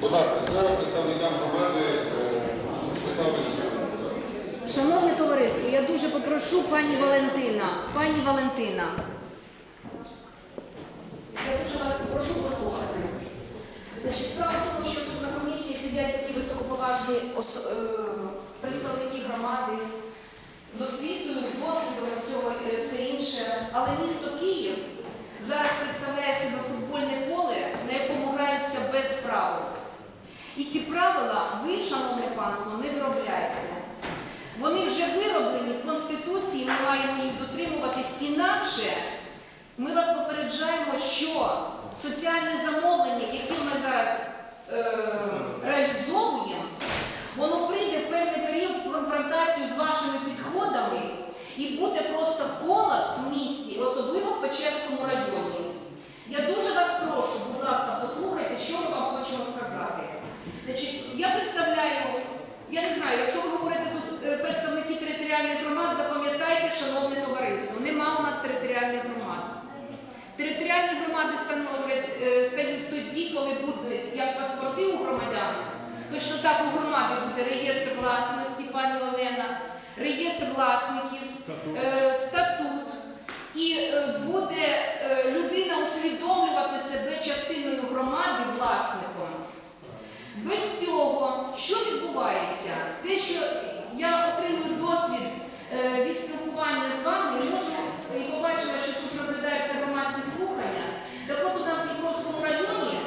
Будь ласка, слово представникам громади е, представницю. Шановне товариство, я дуже попрошу пані Валентина. Пані Валентина. Я дуже вас попрошу послухати. Значить, справа в тому, що тут на комісії сидять такі високоповажні ос- е, представники громади з освітою, з досвідом всього е, все інше. Але місто Київ зараз представляє себе футбольне поле, на якому граються без правил. І ці правила ви, шановне панство, не виробляєте. Вони вже вироблені в Конституції, ми маємо їх дотримуватись інакше. Ми вас попереджаємо, що соціальне замовлення, яке ми зараз е, реалізовуємо, воно прийде в певний період в конфронтацію з вашими підходами і буде просто колапс в місті, особливо в Печерському районі. Я дуже вас прошу, будь ласка, послухайте, що ми вам хочемо сказати. Значить, я представляю, я не знаю, якщо ви говорите тут е, представники територіальних громад, запам'ятайте, шановне товариство, нема у нас територіальних громад. Територіальні громади е, стають тоді, коли будуть як паспорти у громадян, точно так у громади буде реєстр власності, пані Олена, реєстр власників, е, статут. І е, буде людина усвідомлювати себе частиною громади власником. Без цього, що відбувається? Те, що я отримую досвід е, від спілкування з вами, можу і побачила, що тут розглядаються громадські слухання. Так от у нас в Дніпровському районі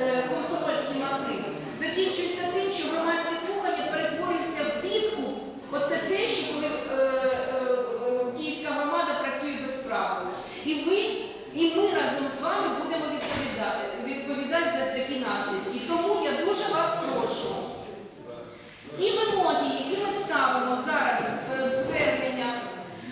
е, Комсомольський масив закінчується тим, що громадські слухання перетворюються в підкуп. Оце те, що коли е, е, е, київська громада працює без правил. І ви, і ми разом з вами будемо відповідати, відповідати за такі наслідки. Тому я дуже вас прошу. Ті вимоги, які ми ставимо зараз е, в зверненнях,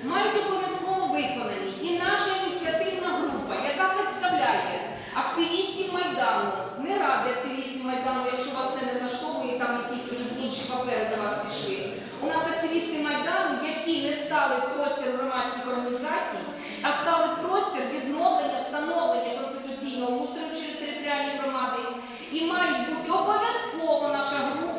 мають обов'язково виконані. І наша ініціативна група, яка представляє активістів Майдану, не ради активістів Майдану, якщо вас це не влаштовує, там якісь уже інші папери до вас пішли. У нас активісти Майдану, які не стали в простір громадських організацій, а стали простір відновлення, встановлення конституційного устрою через територіальні громади. І мають бути обов'язково наша група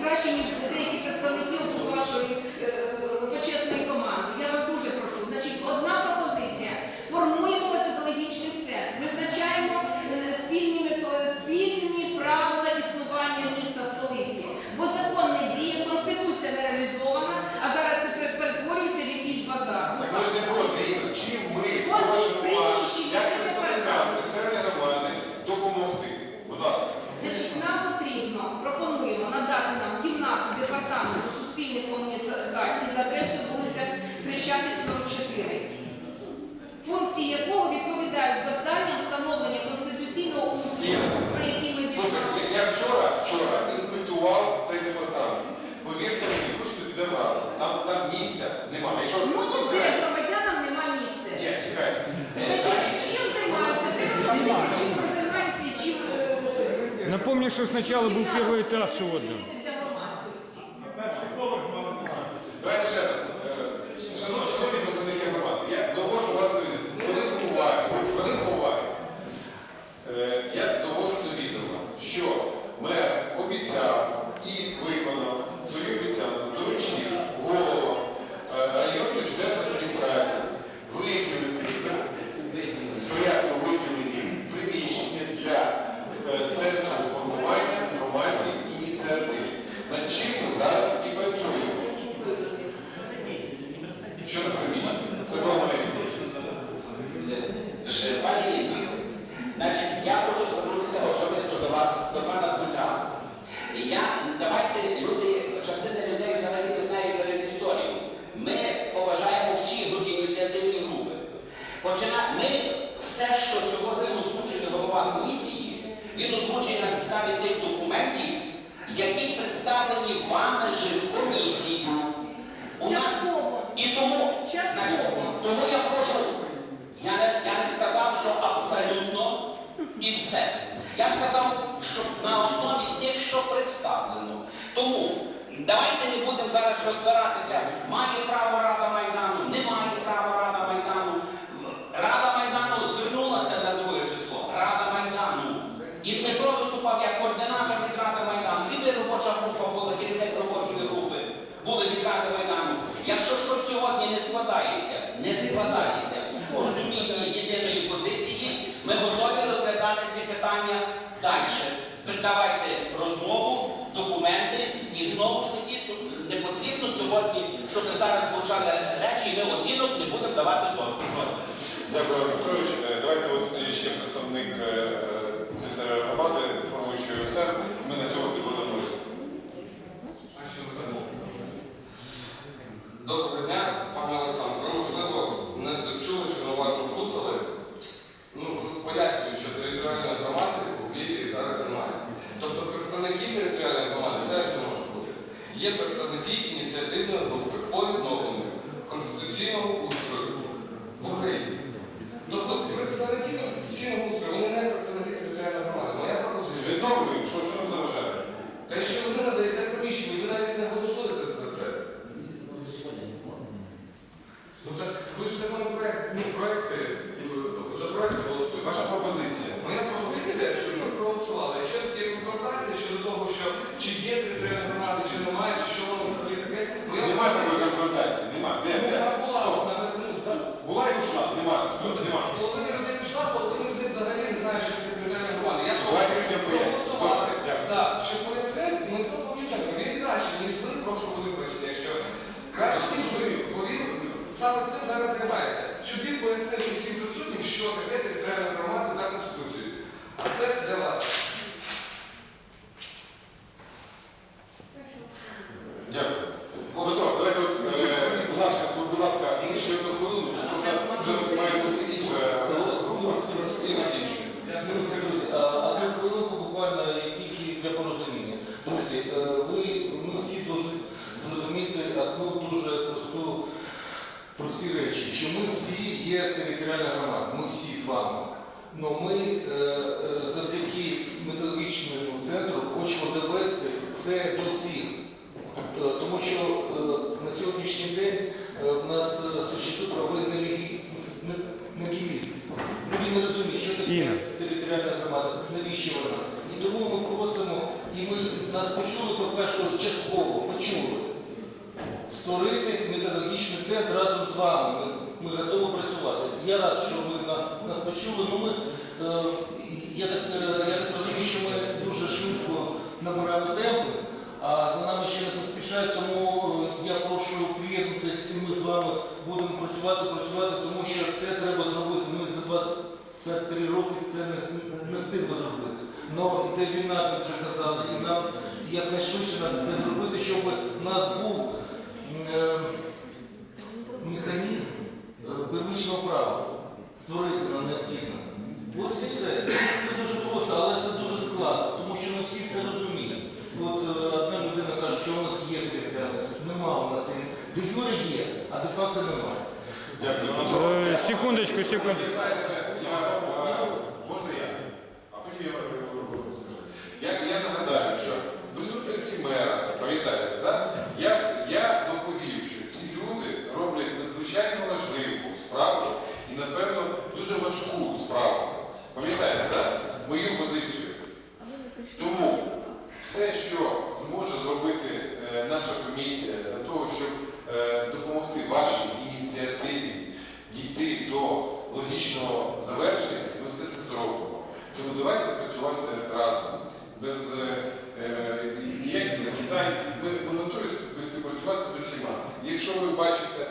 краще, ніж е, Напомню, что сначала был первый этаж отдан. Він озвучений на підставі тих документів, які представлені вами же в комісії. У нас і тому, значить, тому я прошу, я не, я не сказав, що абсолютно і все. Я сказав, що на основі тих, що представлено. Тому давайте не будемо зараз розбиратися, має право Рада Майдану, не має права Рада Майдану. Рада Майдану звернулася на друге число. Рада Майдану. І Дмитро виступав як координатор від Ради Майдану. І ви робоча група була, керівник робочої групи були від Ради Майдану. Щось сьогодні не складається, не складається у розумінні єдиної позиції, ми готові розглядати ці питання далі. Давайте розмову, документи і знову ж таки не потрібно сьогодні, щоб зараз звучали речі, і ми оцінок не будемо давати сотку. Дякую, Петрович. Е, Давайте от ще представник е, е, громади, формуючої ОСР, ми на цьому підводимося. Доброго дня, пане Олександр. Ви, можливо, не дочули чи не уважно слухали. Ну, пояснюю, що територіальної громади у Києві зараз немає. Тобто представників територіальної громади теж не може бути. Є представники ініціативної групи по відновленню конституційного устрою в Україні. Тобто представники конституційного устрою, вони не представники територіальної громади. Моя пропозиція. Відновлюють, що що нам заважає? Те, що ви надаєте приміщення, ви навіть не голосуєте за це. Ну так ви ж законопроект, ну проекти, е, за проекти голосуєте. Ваша пропозиція. Моя пропозиція, що ми проголосували. Якщо є конфронтація щодо того, що чи є територіальна громада, чи немає, чи що воно взагалі таке, моя Немає такої пропозиція. конфронтації, немає. Де? Ну, Де? вона була, вона, ну, за- Була і ушла, немає. Немає. Половина людей пішла, половина людей взагалі не знає, що таке територіальна громада. Я Давайте людям пояснимо. проголосували. Добре, дякую. Так, щоб пояснити, Дмитро Павліченко, він краще, ніж ви, прошу вибачення, якщо краще, ніж ви, бо він саме цим зараз займається. Щоб він пояснив усім присутнім, що таке територіальна громада за Конституцією. А це для вас. Дякую. Дмитро, давайте, от, е, будь ласка, будь ласка, ще одну хвилину, тому що вже має бути інша група і закінчуємо. Друзі, друзі, а, одну хвилинку буквально тільки для порозуміння. Друзі, е, ви, ми всі повинні зрозуміти одну дуже просту, прості речі, що ми всі є територіальна громада, ми всі з вами. Но ми е, е, завдяки методологічному центру хочемо довести це до всіх. Тому що на сьогоднішній день е, в нас е, существує правовий некілізм. Люди не розуміють, що таке Інна. територіальна громада, навіщо вона. І тому ми просимо, і ми почули, по-перше, частково почули створити методологічний центр разом з вами. Ми, ми готові працювати. Я рад, що ви на- нас почули. Ну, ми, е, я, так, е, я так розумію, що ми дуже швидко набираємо темпи, а за нами ще не поспішають, тому е, я прошу приєднатися, і ми з вами будемо працювати, працювати, тому що це треба зробити. Ми за 23 роки це не, не встигли зробити. Но іде війна, як вже казали, і нам якнайшвидше треба це зробити, щоб у нас був е, механізм первичного права створити нам необхідно. Ось і все. Це дуже просто, але це дуже складно, тому що не всі це розуміють. От е, одна людина каже, що у нас є територіальна, нема у нас. Де юре є, а де факто немає. Дякую, Е, Секундочку, секундочку. Пам'ятаєте, я, е, можна я? А потім я е, скажу. Я, я нагадаю, що в присутності мера, пам'ятаєте, так? Я, я доповів, що ці люди роблять надзвичайно важливу справу і, напевно, дуже важку справу. Пам'ятаєте, так? Мою позицію. Тому все, що зможе зробити е, наша комісія для того, щоб е, допомогти вашій ініціативі дійти до логічного завершення, ми все це зробимо. Тому давайте працювати разом, без е, ніяких закидань. Ми, ми готові співпрацювати з усіма. Якщо ви бачите